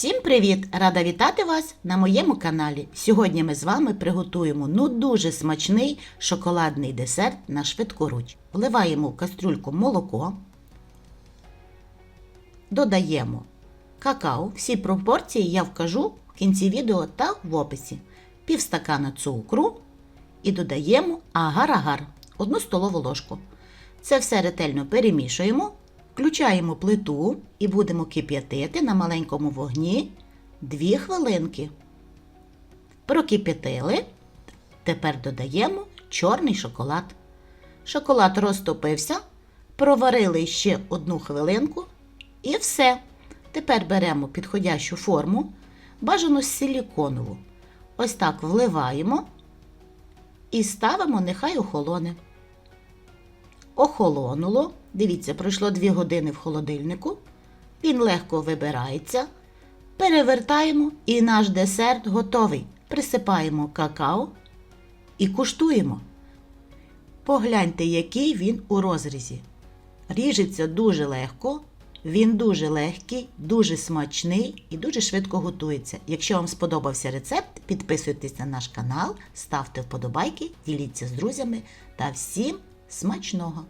Всім привіт! Рада вітати вас на моєму каналі. Сьогодні ми з вами приготуємо ну дуже смачний шоколадний десерт на швидкоруч. Вливаємо в кастрюльку молоко, додаємо какао. Всі пропорції я вкажу в кінці відео та в описі. Пів стакана цукру і додаємо агар-агар, одну столову ложку. Це все ретельно перемішуємо, включаємо плиту і будемо кип'ятити на маленькому вогні 2 хвилинки. Прокип'ятили. Тепер додаємо чорний шоколад. Шоколад розтопився, проварили ще одну хвилинку і все. Тепер беремо підходящу форму, бажано силіконову. Ось так вливаємо і ставимо, нехай охолоне. Охолонуло. Дивіться, пройшло 2 години в холодильнику. Він легко вибирається. Перевертаємо і наш десерт готовий. Присипаємо какао і куштуємо. Погляньте, який він у розрізі. Ріжеться дуже легко, він дуже легкий, дуже смачний і дуже швидко готується. Якщо вам сподобався рецепт, підписуйтесь на наш канал, ставте вподобайки, діліться з друзями та всім смачного!